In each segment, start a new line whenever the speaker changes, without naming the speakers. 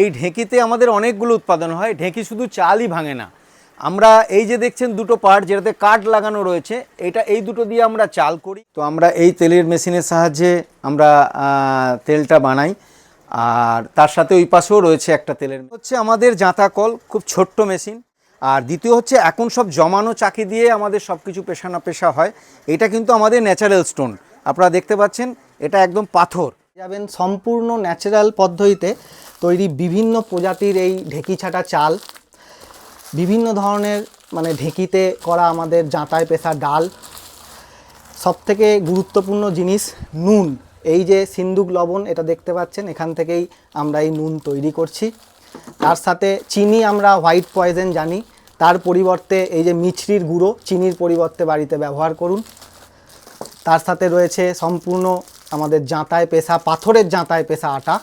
এই ঢেঁকিতে আমাদের অনেকগুলো উৎপাদন হয়, ঢেঁকি শুধু চালই ভাঙে না। আমরা এই যে দেখছেন দুটো পার্ট যেটাতে কাঠ লাগানো রয়েছে, এটা এই দুটো দিয়ে আমরা চাল করি। তো আমরা এই তেলের মেশিনের সাহায্যে আমরা তেলটা বানাই, আর তার সাথে ওই পাশেও রয়েছে একটা তেলের হচ্ছে আমাদের জাঁতা কল খুব ছোট্ট মেশিন। আর দ্বিতীয় হচ্ছে এখন সব জমানো চাকি দিয়ে আমাদের সব কিছু পেশানা পেশা হয়। এটা কিন্তু আমাদের ন্যাচারাল স্টোন আপনারা দেখতে পাচ্ছেন, এটা একদম পাথর।
যাবেন সম্পূর্ণ ন্যাচারাল পদ্ধতিতে তৈরি বিভিন্ন প্রজাতির এই ঢেঁকি ছাটা চাল, বিভিন্ন ধরনের মানে ঢেঁকিতে করা আমাদের জাঁতায় পেশা ডাল, সবথেকে গুরুত্বপূর্ণ জিনিস নুন। এই যে সিন্দুক লবণ, এটা দেখতে পাচ্ছেন, এখান থেকেই আমরা এই নুন তৈরি করছি। তার সাথে চিনি আমরা হোয়াইট পয়জেন জানি, তার পরিবর্তে এই যে মিছরির গুঁড়ো, চিনির পরিবর্তে বাড়িতে ব্যবহার করুন। তার সাথে রয়েছে সম্পূর্ণ আমাদের জাঁতায় পেশা পাথরের জাঁতায় পেশা আটা।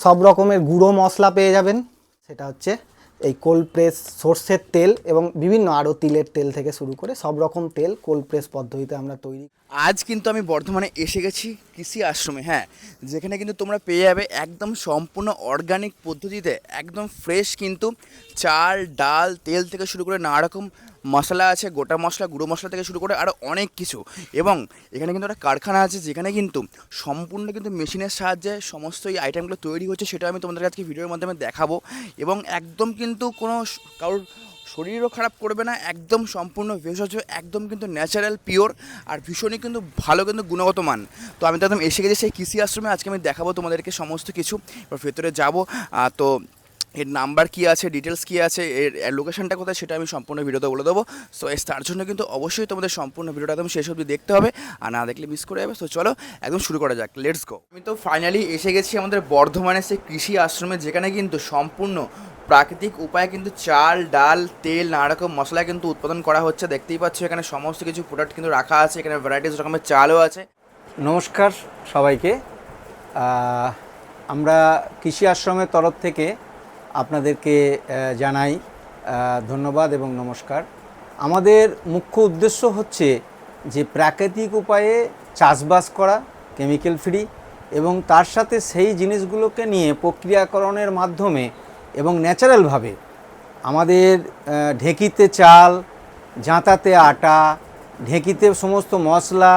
সব রকমের গুঁড়ো মশলা পেয়ে যাবেন। সেটা হচ্ছে এই কোল্ড প্রেস সর্ষের তেল এবং বিভিন্ন আরও তিলের তেল থেকে শুরু করে সব রকম তেল কোল্ড প্রেস পদ্ধতিতে আমরা তৈরি
আজ কিন্তু আমি বর্ধমানে এসে গেছি কৃষি আশ্রমে হ্যাঁ। যেখানে কিন্তু তোমরা পেয়ে যাবে একদম সম্পূর্ণ অর্গানিক পদ্ধতিতে, একদম ফ্রেশ কিন্তু চাল, ডাল, তেল থেকে শুরু করে নানা রকম মশলা আছে, গোটা মশলা, গুঁড়ো মশলা থেকে শুরু করে আরও অনেক কিছু। এবং এখানে কিন্তু একটা কারখানা আছে, যেখানে কিন্তু সম্পূর্ণ কিন্তু মেশিনের সাহায্যে সমস্ত এই আইটেমগুলো তৈরি হচ্ছে, সেটা আমি তোমাদের আজকে ভিডিওর মাধ্যমে দেখাবো। এবং একদম কিন্তু কোনো কারোর শরীরও খারাপ করবে না, একদম সম্পূর্ণ ভেষজ, একদম কিন্তু ন্যাচারাল পিওর আর ভীষণই কিন্তু ভালো কিন্তু গুণগত মান। তো আমি তো একদম এসে গেছি সেই কৃষি আশ্রমে, আজকে আমি দেখাবো তোমাদেরকে সমস্ত কিছু। এবার ভেতরে যাব তো এর নাম্বার কী আছে ডিটেলস কী আছে, এর লোকেশনটা কোথায় সেটা আমি সম্পূর্ণ ভিডিওতে বলে দেবো। সো তার জন্য কিন্তু অবশ্যই তোমাদের সম্পূর্ণ ভিডিওটা একদম শেষ অবধি দেখতে হবে, আর না দেখলে মিস করে যাবে। তো চলো একদম শুরু করা যাক লেটস গো আমি তো ফাইনালি এসে গেছি আমাদের বর্ধমানের সেই কৃষি আশ্রমে, যেখানে কিন্তু সম্পূর্ণ প্রাকৃতিক উপায়ে কিন্তু চাল, ডাল, তেল নানা রকম মশলা কিন্তু উৎপাদন করা হচ্ছে। দেখতেই পাচ্ছ, এখানে সমস্ত কিছু প্রোডাক্ট কিন্তু রাখা আছে, এখানে ভ্যারাইটিস রকমের চালও আছে।
নমস্কার সবাইকে। আমরা কৃষি আশ্রমের তরফ থেকে আপনাদেরকে জানাই ধন্যবাদ এবং নমস্কার। আমাদের মুখ্য উদ্দেশ্য হচ্ছে যে প্রাকৃতিক উপায়ে চাষবাস করা কেমিক্যাল ফ্রি এবং তার সাথে সেই জিনিসগুলোকে নিয়ে প্রক্রিয়াকরণের মাধ্যমে এবং ন্যাচারালভাবে আমাদের ঢেঁকিতে চাল জাঁতাতে আটা, ঢেঁকিতে সমস্ত মশলা,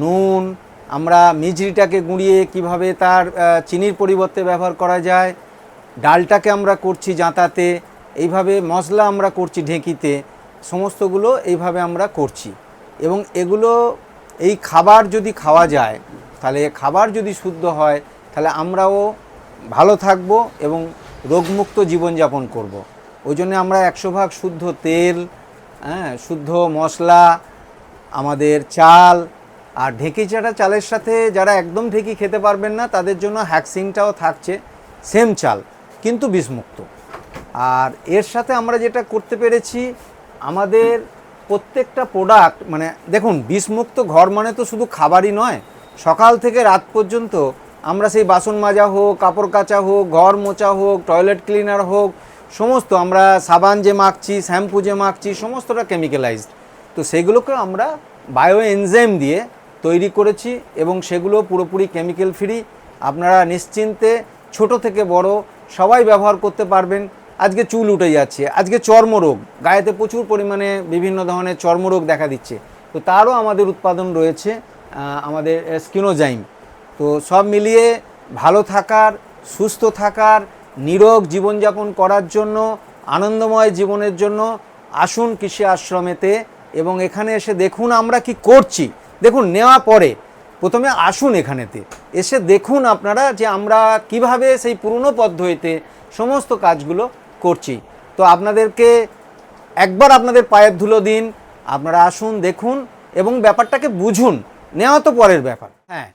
নুন, আমরা মিজরিটাকে গুঁড়িয়ে কীভাবে তার চিনির পরিবর্তে ব্যবহার করা যায় ডালটাকে আমরা করছি জাঁতাতে, এইভাবে মশলা আমরা করছি ঢেঁকিতে, সমস্তগুলো এইভাবে আমরা করছি এবং এগুলো, এই খাবার যদি খাওয়া যায়, তাহলে খাবার যদি শুদ্ধ হয়, তাহলে আমরাও ভালো থাকব এবং রোগমুক্ত জীবনযাপন করব। ওই জন্য আমরা একশো ভাগ শুদ্ধ তেল হ্যাঁ শুদ্ধ মশলা, আমাদের চাল, আর ঢেঁকি চাটা চালের সাথে যারা একদম ঢেঁকি খেতে পারবেন না, তাদের জন্য হ্যাক্সিংটাও থাকছে, সেম চাল কিন্তু বিষমুক্ত। আর এর সাথে আমরা যেটা করতে পেরেছি, আমাদের প্রত্যেকটা প্রোডাক্ট মানে দেখুন, বিষমুক্ত ঘর মানে তো শুধু খাবারই নয়, সকাল থেকে রাত পর্যন্ত আমরা সেই বাসন মাজা হোক, কাপড় কাচা হোক, ঘর মোচা হোক টয়লেট ক্লিনার হোক, সমস্ত আমরা সাবান যে মাখছি, শ্যাম্পু যে মাখছি, সমস্তটা কেমিক্যালাইজড তো সেগুলোকে আমরা বায়ো এনজাইম দিয়ে তৈরি করেছি এবং সেগুলো পুরোপুরি কেমিক্যাল ফ্রি আপনারা নিশ্চিন্তে ছোট থেকে বড় সবাই ব্যবহার করতে পারবেন। আজকে চুল উঠে যাচ্ছে, আজকে চর্মরোগ, গায়েতে প্রচুর পরিমাণে বিভিন্ন ধরনের চর্মরোগ দেখা দিচ্ছে। তো তারও আমাদের উৎপাদন রয়েছে আমাদের স্কিনোজাইম। তো সব মিলিয়ে ভালো থাকার, সুস্থ থাকার, নিরোগ জীবনযাপন করার জন্য, আনন্দময় জীবনের জন্য আসুন কৃষি আশ্রমেতে এবং এখানে এসে দেখুন আমরা কি করছি। দেখুন, নেওয়া পরে প্রথমে আসুন এখানেতে। এসে দেখুন আপনারা যে আমরা কীভাবে সেই পুরনো পদ্ধতিতে সমস্ত কাজগুলো করছি। তো আপনাদেরকে একবার আপনাদের পায়ের ধুলো দিন, আপনারা আসুন, দেখুন এবং ব্যাপারটাকে বুঝুন। নেওয়া তো পরের ব্যাপার। হ্যাঁ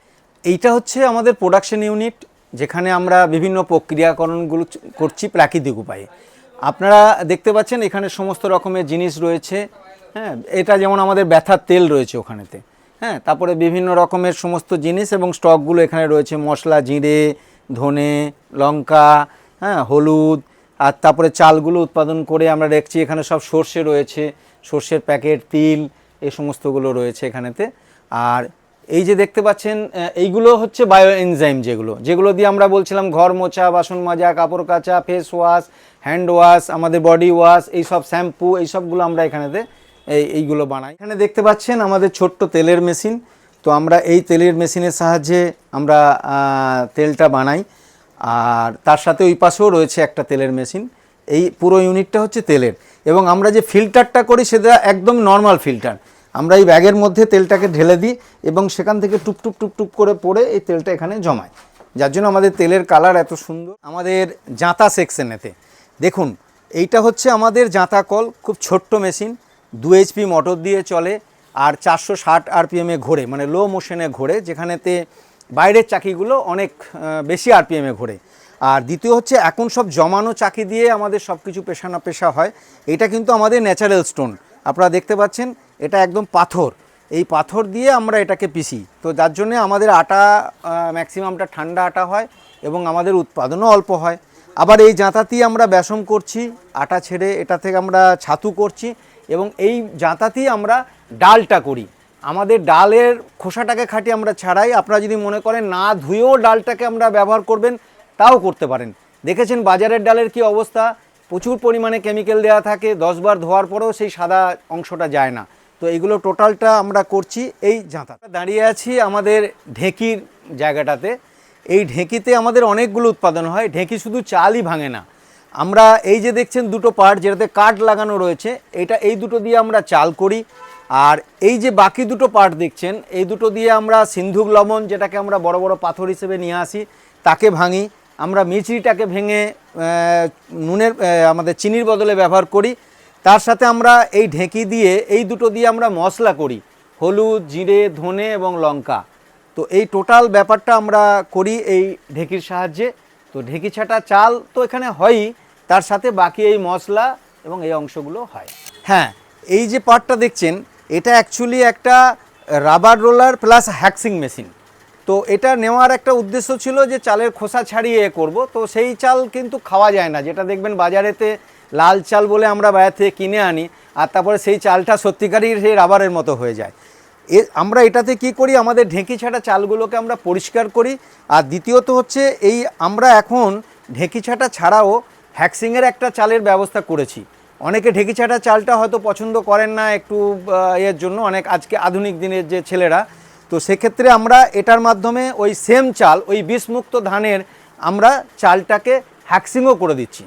এইটা হচ্ছে আমাদের প্রোডাকশন ইউনিট যেখানে আমরা বিভিন্ন প্রক্রিয়াকরণগুলো করছি প্রাকৃতিক উপায়ে। আপনারা দেখতে পাচ্ছেন এখানে সমস্ত রকমের জিনিস রয়েছে। হ্যাঁ এটা যেমন আমাদের ব্যথার তেল রয়েছে ওখানেতে। হ্যাঁ তারপরে বিভিন্ন রকমের সমস্ত জিনিস এবং স্টকগুলো এখানে রয়েছে। মশলা, জিরে, ধনে, লঙ্কা হ্যাঁ হলুদ, আর তারপরে চালগুলো উৎপাদন করে আমরা দেখছি এখানে সব সর্ষে রয়েছে। সর্ষের প্যাকেট, তিল, এই সমস্তগুলো রয়েছে এখানেতে। আর এই যে দেখতে পাচ্ছেন এইগুলো হচ্ছে বায়ো এনজাইম যেগুলো। যেগুলো দিয়ে আমরা বলছিলাম ঘর মোছা, বাসন মাজা, কাপড় কাচা ফেস ওয়াশ হ্যান্ড ওয়াশ আমাদের বডি ওয়াশ এইসব শ্যাম্পু এইসবগুলো আমরা এখানেতে এই এইগুলো বানাই। এখানে দেখতে পাচ্ছেন আমাদের ছোট্ট তেলের মেশিন। তো আমরা এই তেলের মেশিনের সাহায্যে আমরা তেলটা বানাই। আর তার সাথে ওই পাশেও রয়েছে একটা তেলের মেশিন। এই পুরো ইউনিটটা হচ্ছে তেলের। এবং আমরা যে ফিল্টারটা করি সেটা একদম নর্মাল ফিল্টার। আমরা এই ব্যাগের মধ্যে তেলটাকে ঢেলে দিই এবং সেখান থেকে টুপ টুপ টুপ টুপ করে পড়ে এই তেলটা এখানে জমায় যার জন্য আমাদের তেলের কালার এত সুন্দর। আমাদের জাঁতা সেকশনেতে। দেখুন, এইটা হচ্ছে আমাদের জাঁতা কল, খুব ছোট্ট মেশিন। দু এইচপি মোটর দিয়ে চলে আর চারশো ষাট আরপিএমে ঘোরে মানে লো মোশনে ঘোরে, যেখানেতে বাইরের চাকিগুলো অনেক বেশি আরপিএমে ঘোরে। আর দ্বিতীয় হচ্ছে এখন সব জমানো চাকি দিয়ে আমাদের সব কিছু পেশানা পেশা হয়। এটা কিন্তু আমাদের ন্যাচারাল স্টোন আপনারা দেখতে পাচ্ছেন, এটা একদম পাথর। এই পাথর দিয়ে আমরা এটাকে পিসি। তো যার জন্যে আমাদের আটা ম্যাক্সিমামটা ঠান্ডা আটা হয় এবং আমাদের উৎপাদনও অল্প হয়। আবার এই জাঁতাতি আমরা বেসম করছি, আটা ছেড়ে এটা থেকে আমরা ছাতু করছি। এবং এই জাঁতাতি আমরা ডালটা করি। আমাদের ডালের খোসাটাকে খাটি আমরা ছাড়াই আপনারা যদি মনে করেন না ধুয়েও ডালটাকে আমরা ব্যবহার করবেন, তাও করতে পারেন। দেখেছেন বাজারের ডালের কি অবস্থা? প্রচুর পরিমাণে কেমিক্যাল দেওয়া থাকে দশবার ধোয়ার পরেও সেই সাদা অংশটা যায় না। তো এইগুলো টোটালটা আমরা করছি এই জাঁতা দাঁড়িয়ে আছি আমাদের ঢেঁকির জায়গাটাতে। এই ঢেঁকিতে আমাদের অনেকগুলো উৎপাদন হয়। ঢেঁকি শুধু চালই ভাঙে না। আমরা এই যে দেখছেন দুটো পার্ট যেটাতে কাঠ লাগানো রয়েছে, এটা এই দুটো দিয়ে আমরা চাল করি। আর এই যে বাকি দুটো পার্ট দেখছেন, এই দুটো দিয়ে আমরা সিন্ধুক লবণ, যেটাকে আমরা বড় বড় পাথর হিসেবে নিয়ে আসি, তাকে ভাঙি। আমরা মিচড়িটাকে ভেঙে নুনের আমাদের চিনির বদলে ব্যবহার করি। তার সাথে আমরা এই ঢেঁকি দিয়ে এই দুটো দিয়ে আমরা মশলা করি, হলুদ, জিরে, ধনে এবং লঙ্কা। তো এই টোটাল ব্যাপারটা আমরা করি এই ঢেঁকির সাহায্যে। তো ঢেঁকি ছাটা চাল তো এখানে হয়ই, তার সাথে বাকি এই মশলা এবং এই অংশগুলো হয়। হ্যাঁ এই যে পার্টটা দেখছেন, এটা অ্যাকচুয়ালি একটা rubber roller plus waxing machine তো এটা নেওয়ার একটা উদ্দেশ্য ছিল যে চালের খোসা ছাড়িয়ে এ করব, তো সেই চাল কিন্তু খাওয়া যায় না। যেটা দেখবেন বাজারেতে লাল চাল বলে আমরা বাইরে থেকে কিনে আনি, আর তারপরে সেই চালটা সত্যিকারই সেই রাবারের মতো হয়ে যায়। এ, আমরা এটাতে কি করি? আমাদের ঢেঁকি ছাটা চালগুলোকে আমরা পরিষ্কার করি। আর দ্বিতীয়ত হচ্ছে এই আমরা এখন ঢেঁকি ছাটা ছাড়াও হ্যাক্সিংয়ের একটা চালের ব্যবস্থা করেছি। অনেকে ঢেঁকি ছাটা চালটা হয়তো পছন্দ করেন না একটু এর জন্য। অনেক আজকে আধুনিক দিনের যে ছেলেরা। তো সেক্ষেত্রে আমরা এটার মাধ্যমে ওই সেম চাল, ওই বিষমুক্ত ধানের আমরা চালটাকে হ্যাক্সিংও করে দিচ্ছি।